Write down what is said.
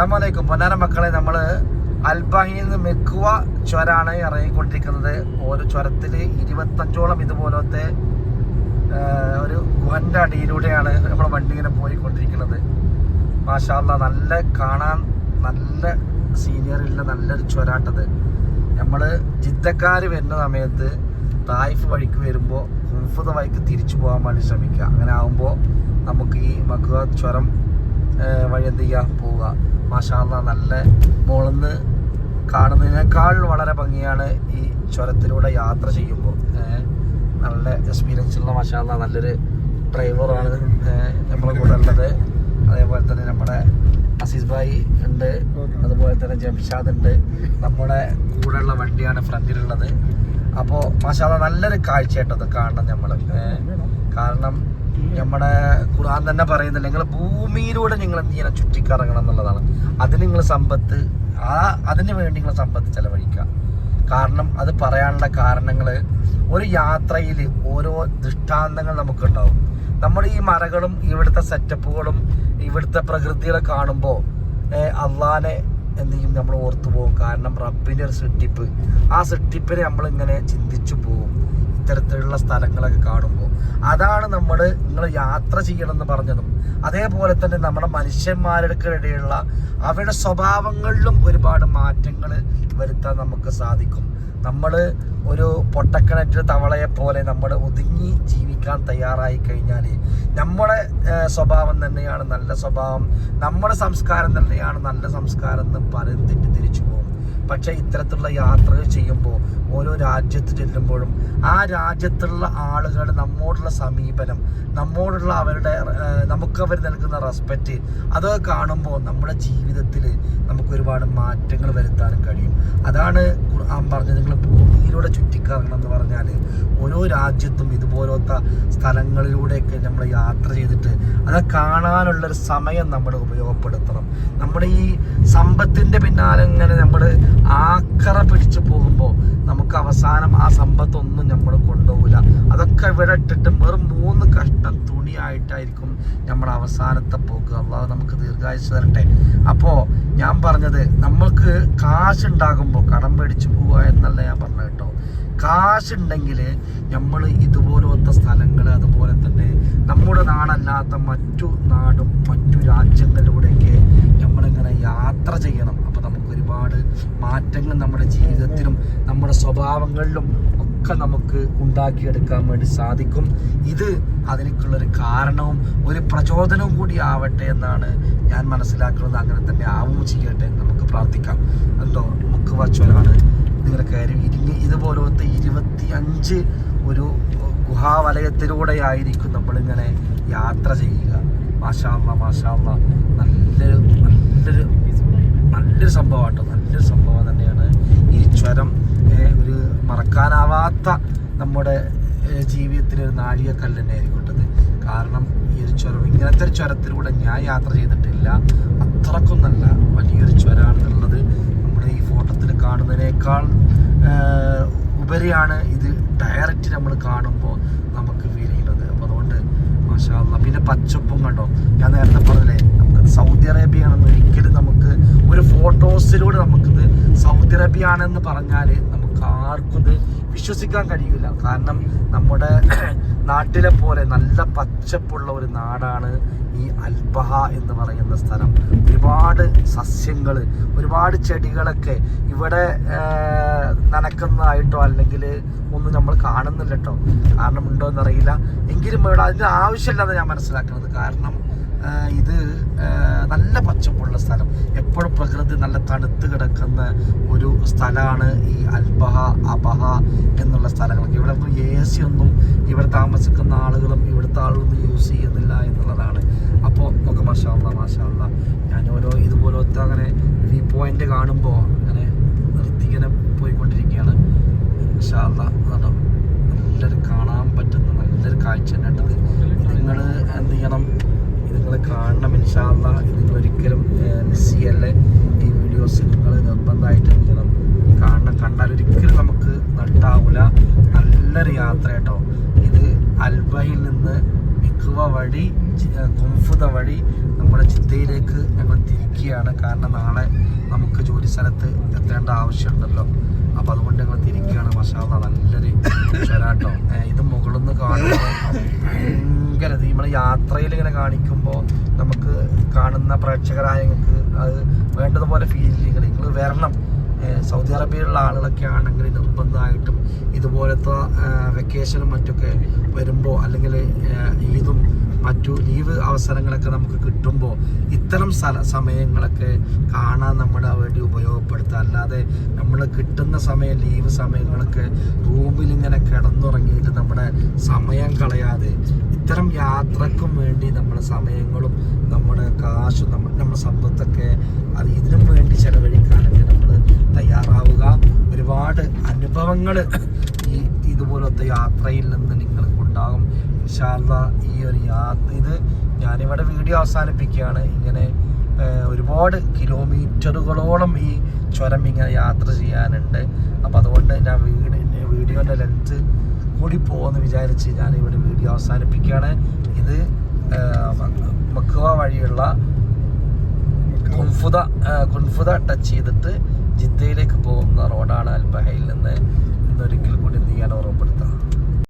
അസ്ലാമലൈക്കും പൊന്നാര മക്കളെ നമ്മൾ അൽബാഹിയിൽ നിന്ന് മെക്കുവ ചുരാണ് ഇറങ്ങിക്കൊണ്ടിരിക്കുന്നത്. ഓരോ ചുരത്തിൽ ഇരുപത്തഞ്ചോളം ഇതുപോലത്തെ ഒരു ഗുഹന്റെ അടിയിലൂടെയാണ് നമ്മൾ വണ്ടി ഇങ്ങനെ പോയിക്കൊണ്ടിരിക്കുന്നത് മാഷാല്ല നല്ല കാണാൻ നല്ല സീനിയറുള്ള നല്ലൊരു ചുരാട്ടത് നമ്മൾ ജിദ്ദക്കാർ വരുന്ന സമയത്ത് തായിഫ് വഴിക്ക് വരുമ്പോൾ കുംഫുത വഴിക്ക് തിരിച്ചു പോകാൻ വേണ്ടി ശ്രമിക്കുക. അങ്ങനെ ആകുമ്പോൾ നമുക്ക് ഈ മക്കുവ ചുരം വഴി എന്ത് ചെയ്യുക പോവുക. മാഷാല്ല നല്ല മുളന്ന് കാണുന്നതിനേക്കാൾ വളരെ ഭംഗിയാണ് ഈ ചുരത്തിലൂടെ യാത്ര ചെയ്യുമ്പോൾ. നല്ല എക്സ്പീരിയൻസ് ഉള്ള മഷാല നല്ലൊരു ഡ്രൈവറാണ് നമ്മുടെ കൂടെ ഉള്ളത്. അതേപോലെ തന്നെ നമ്മുടെ അസീസ് ഭായി ഉണ്ട് അതുപോലെ തന്നെ ജംഷാദ് ഉണ്ട്. നമ്മുടെ കൂടെയുള്ള വണ്ടിയാണ് ഫ്രണ്ടിലുള്ളത്. അപ്പോൾ മഷാല നല്ലൊരു കാഴ്ചയായിട്ടത് കാണണം നമ്മൾ കാരണം നമ്മുടെ ഖുർആൻ തന്നെ പറയുന്നില്ല നിങ്ങൾ ഭൂമിയിലൂടെ നിങ്ങൾ എന്ത് ചെയ്യണം ചുറ്റിക്കറങ്ങണം എന്നുള്ളതാണ്. അതിന് നിങ്ങൾ സമ്പത്ത് ആ അതിന് വേണ്ടി നിങ്ങൾ സമ്പത്ത് ചെലവഴിക്കുക. കാരണം അത് പറയാനുള്ള കാരണങ്ങൾ ഒരു യാത്രയിൽ ഓരോ ദൃഷ്ടാന്തങ്ങൾ നമുക്കുണ്ടാവും. നമ്മൾ ഈ മരകളും ഇവിടുത്തെ സെറ്റപ്പുകളും ഇവിടുത്തെ പ്രകൃതികളെ കാണുമ്പോൾ അള്ളാനെ എന്ത് ചെയ്യും? നമ്മൾ ഓർത്തു പോകും കാരണം റബ്ബിന്റെ ഒരു സൃഷ്ടിപ്പ്. ആ സൃഷ്ടിപ്പിനെ നമ്മളിങ്ങനെ ചിന്തിച്ചു പോകും. ഇത്തരത്തിലുള്ള സ്ഥലങ്ങളൊക്കെ കാണുമ്പോൾ അതാണ് നമ്മൾ നിങ്ങൾ യാത്ര ചെയ്യണമെന്ന് പറഞ്ഞതും. അതേപോലെ തന്നെ നമ്മുടെ മനുഷ്യന്മാർക്കിടയിലുള്ള അവരുടെ സ്വഭാവങ്ങളിലും ഒരുപാട് മാറ്റങ്ങൾ വരുത്താൻ നമുക്ക് സാധിക്കും. നമ്മൾ ഒരു പൊട്ടക്കിണറ്റ് തവളയെ പോലെ നമ്മൾ ഒതുങ്ങി ജീവിക്കാൻ തയ്യാറായി കഴിഞ്ഞാൽ നമ്മുടെ സ്വഭാവം തന്നെയാണ് നല്ല സ്വഭാവം. നമ്മുടെ സംസ്കാരം തന്നെയാണ് നല്ല സംസ്കാരം എന്ന് പലരും തെറ്റിദ്ധരിച്ചു പോകും. പക്ഷേ ഇത്തരത്തിലുള്ള യാത്രകൾ ചെയ്യുമ്പോൾ ഓരോ രാജ്യത്ത് ചെല്ലുമ്പോഴും ആ രാജ്യത്തുള്ള ആളുകൾ നമ്മോടുള്ള സമീപനം നമ്മോടുള്ള അവരുടെ നമുക്ക് അവർ നൽകുന്ന റെസ്പെക്റ്റ് അതൊക്കെ കാണുമ്പോൾ നമ്മുടെ ജീവിതത്തിൽ നമുക്ക് ഒരുപാട് മാറ്റങ്ങൾ വരുത്താനും കഴിയും. അതാണ് ഖുർആൻ പറഞ്ഞത്. നിങ്ങൾ ഭൂമിയിലൂടെ ചുറ്റിക്കറങ്ങണം എന്ന് പറഞ്ഞാൽ ഓരോ രാജ്യത്തും ഇതുപോലത്തെ സ്ഥലങ്ങളിലൂടെയൊക്കെ നമ്മൾ യാത്ര ചെയ്തിട്ട് അത് കാണാനുള്ളൊരു സമയം നമ്മൾ ഉപയോഗപ്പെടുത്തണം. നമ്മുടെ ഈ സമ്പത്തിന്റെ പിന്നാലെ ഇങ്ങനെ നമ്മൾ ആക്കറ പിടിച്ചു പോകുമ്പോൾ നമുക്ക് അവസാനം ആ സമ്പത്തൊന്നും നമ്മൾ കൊണ്ടുപോകില്ല. ഇവിടെ ഇട്ടിട്ട് വെറും മൂന്ന് കഷ്ടം തുണിയായിട്ടായിരിക്കും നമ്മുടെ അവസാനത്തെ പോക്ക്. അള്ളാഹ് നമുക്ക് ദീർഘായുസ് തരട്ടെ. അപ്പോൾ ഞാൻ പറഞ്ഞത് നമ്മൾക്ക് കാശുണ്ടാകുമ്പോൾ കടം പേടിച്ച് പോവുക എന്നല്ല ഞാൻ പറഞ്ഞത് കേട്ടോ. കാശുണ്ടെങ്കിൽ നമ്മൾ ഇതുപോലത്തെ സ്ഥലങ്ങൾ അതുപോലെ തന്നെ നമ്മുടെ നാടല്ലാത്ത മറ്റു നാടും മറ്റു രാജ്യങ്ങളിലൂടെയൊക്കെ നമ്മളിങ്ങനെ യാത്ര ചെയ്യണം. അപ്പോൾ നമുക്ക് ഒരുപാട് മാറ്റങ്ങൾ നമ്മുടെ ജീവിതത്തിലും നമ്മുടെ സ്വഭാവങ്ങളിലും ഒക്കെ നമുക്ക് ഉണ്ടാക്കിയെടുക്കാൻ വേണ്ടി സാധിക്കും. ഇത് അതിലേക്കുള്ളൊരു കാരണവും ഒരു പ്രചോദനവും കൂടി ആവട്ടെ എന്നാണ് ഞാൻ മനസ്സിലാക്കുന്നത്. അങ്ങനെ തന്നെ ആവും ചെയ്യട്ടെ നമുക്ക് പ്രാർത്ഥിക്കാം. എന്തോ മുക്ക് വച്ചോരാണ് നിങ്ങളുടെ കയറി ഇരിഞ്ഞ് ഇതുപോലത്തെ ഇരുപത്തി അഞ്ച് ഒരു ഗുഹാവലയത്തിലൂടെ ആയിരിക്കും നമ്മളിങ്ങനെ യാത്ര ചെയ്യുക. മാഷാള്ള മാഷാള്ള നല്ലൊരു നല്ലൊരു നല്ലൊരു സംഭവമാട്ടോ നല്ലൊരു സംഭവം തന്നെയാണ് ഈ ചുരം ഒരു മറക്കാനാവാത്ത നമ്മുടെ ജീവിതത്തിലെ ഒരു നാഴികക്കല്ല് തന്നെ ആയിരിക്കട്ടത് കാരണം ഈ ഒരു ചുരം ഇങ്ങനത്തെ ഒരു ചുരത്തിലൂടെ ഞാൻ യാത്ര ചെയ്തിട്ടില്ല. അത്രക്കും നല്ല വലിയൊരു ചുരമാണെന്നുള്ളത് നമ്മുടെ ഈ ഫോട്ടോത്തിൽ കാണുന്നതിനേക്കാൾ ഉപരിയാണ് ഇത് ഡയറക്റ്റ് നമ്മൾ കാണുമ്പോൾ നമുക്ക് ഫീൽ ചെയ്യുന്നത്. അപ്പോൾ അതുകൊണ്ട് മാഷാ. പിന്നെ പച്ചപ്പും കണ്ടോ? ഞാൻ നേരത്തെ പറഞ്ഞില്ലേ സൗദി അറേബ്യ ആണെന്ന് ഒരിക്കലും നമുക്ക് ഒരു ഫോട്ടോസിലൂടെ നമുക്കിത് സൗദി അറേബ്യ ആണെന്ന് പറഞ്ഞാൽ നമുക്ക് ആർക്കും ഇത് വിശ്വസിക്കാൻ കഴിയില്ല കാരണം നമ്മുടെ നാട്ടിലെ പോലെ നല്ല പച്ചപ്പുള്ള ഒരു നാടാണ് ഈ അൽബഹ എന്ന് പറയുന്ന സ്ഥലം. ഒരുപാട് സസ്യങ്ങൾ ഒരുപാട് ചെടികളൊക്കെ ഇവിടെ നനക്കുന്നതായിട്ടോ അല്ലെങ്കിൽ ഒന്നും നമ്മൾ കാണുന്നില്ല കേട്ടോ കാരണം ഉണ്ടോ എന്നറിയില്ല എങ്കിലും ഇവിടെ അതിന്റെ ആവശ്യമില്ലാതെ ഞാൻ മനസ്സിലാക്കുന്നത്. കാരണം ഇത് നല്ല പച്ചപ്പുള്ള സ്ഥലം. എപ്പോഴും പ്രകൃതി നല്ല തണുത്ത് കിടക്കുന്ന ഒരു സ്ഥലമാണ് ഈ അൽബഹ അബഹ എന്നുള്ള സ്ഥലങ്ങളൊക്കെ. ഇവിടെ എ സി ഒന്നും ഇവിടെ താമസിക്കുന്ന ആളുകളും ഇവിടുത്തെ ആളുകളൊന്നും യൂസ് ചെയ്യുന്നില്ല എന്നുള്ളതാണ്. അപ്പോൾ നമുക്ക് മാഷാള്ള മാഷാള്ള ഞാൻ ഓരോ ഇതുപോലത്തെ അങ്ങനെ വ്യൂ പോയിന്റ് കാണുമ്പോൾ അങ്ങനെ നിർത്തി പോയിക്കൊണ്ടിരിക്കുകയാണ്. മാഷാള്ള അതാണ് നല്ലൊരു കാണാൻ പറ്റുന്ന നല്ലൊരു കാഴ്ച തന്നെയുണ്ടത് നിങ്ങൾ എന്ത് ചെയ്യണം? നിങ്ങൾ കാണണം ഇൻഷാല്ല നിങ്ങൾ ഒരിക്കലും മിസ് ചെയ്യല്ലേ? ഈ വീഡിയോസ് നിങ്ങൾ നിർബന്ധമായിട്ട് എന്ത് ചെയ്യണം? കാണണം. കണ്ടാൽ ഒരിക്കലും നമുക്ക് നട്ടാവൂല. നല്ലൊരു യാത്ര കേട്ടോ. അൽബയിൽ നിന്ന് മിക്കുവ വഴി കുംഫുത വഴി നമ്മുടെ ചിത്തയിലേക്ക് ഞങ്ങൾ തിരിക്കുക തിരിക്കുകയാണ്. കാരണം നാളെ നമുക്ക് ജോലി സ്ഥലത്ത് എത്തേണ്ട ആവശ്യമുണ്ടല്ലോ. അപ്പോൾ അതുകൊണ്ട് ഞങ്ങൾ തിരിക്കുകയാണ്. മസാല നല്ലൊരു ചൊരാട്ടോ ഇത് മുകളിൽ കാണുമ്പോൾ ഭയങ്കര നമ്മൾ യാത്രയിൽ ഇങ്ങനെ കാണിക്കുമ്പോൾ നമുക്ക് കാണുന്ന പ്രേക്ഷകരായ ഞങ്ങൾക്ക് അത് വേണ്ടതുപോലെ ഫീൽ നിങ്ങൾ വരണം. സൗദി അറേബ്യയിലുള്ള ആളുകളൊക്കെ ആണെങ്കിൽ നിർബന്ധമായിട്ടും ഇതുപോലത്തെ വെക്കേഷനും മറ്റൊക്കെ വരുമ്പോൾ അല്ലെങ്കിൽ ഈദും മറ്റു ലീവ് അവസരങ്ങളൊക്കെ നമുക്ക് കിട്ടുമ്പോൾ ഇത്തരം സ്ഥല സമയങ്ങളൊക്കെ കാണാൻ നമ്മുടെ വേണ്ടി ഉപയോഗപ്പെടുത്തുക അല്ലാതെ നമ്മൾ കിട്ടുന്ന സമയം ലീവ് സമയങ്ങളൊക്കെ റൂമിൽ ഇങ്ങനെ കിടന്നുറങ്ങിയിട്ട് നമ്മുടെ സമയം കളയാതെ ഇത്തരം യാത്രക്കും വേണ്ടി നമ്മുടെ സമയങ്ങളും നമ്മുടെ കാശും നമ്മുടെ നമ്മുടെ സമ്പത്തൊക്കെ അത് ഇതിനും വേണ്ടി ചെലവഴിക്കാനൊക്കെ നമ്മൾ തയ്യാറാവുക ഒരുപാട് അനുഭവങ്ങൾ ഈ ഇതുപോലത്തെ യാത്രയിൽ നിന്ന് നിങ്ങൾക്ക് ഉണ്ടാകും ഇൻഷാല്ല ഈ ഒരു യാത്ര ഇത് ഞാനിവിടെ വീഡിയോ അവസാനിപ്പിക്കുകയാണ്. ഇങ്ങനെ ഒരുപാട് കിലോമീറ്ററുകളോളം ഈ ചുരം ഇങ്ങനെ യാത്ര ചെയ്യാനുണ്ട്. അപ്പം അതുകൊണ്ട് ഞാൻ വീട് വീഡിയോന്റെ ലെങ്ത്ത് കൂടി പോകുമെന്ന് വിചാരിച്ച് ഞാൻ ഇവിടെ വീഡിയോ അവസാനിപ്പിക്കുകയാണ്. ഇത് മക്കുവ വഴിയുള്ള കുൻഫുദ കുൻഫുദ ടച്ച് ചെയ്തിട്ട് ജിദ്ദയിലേക്ക് പോകുന്ന റോഡാണ് അൽബഹയിൽ നിന്ന്. ഇന്നൊരിക്കൽ കൂടി നീ ഞാൻ ഓർമ്മപ്പെടുത്താം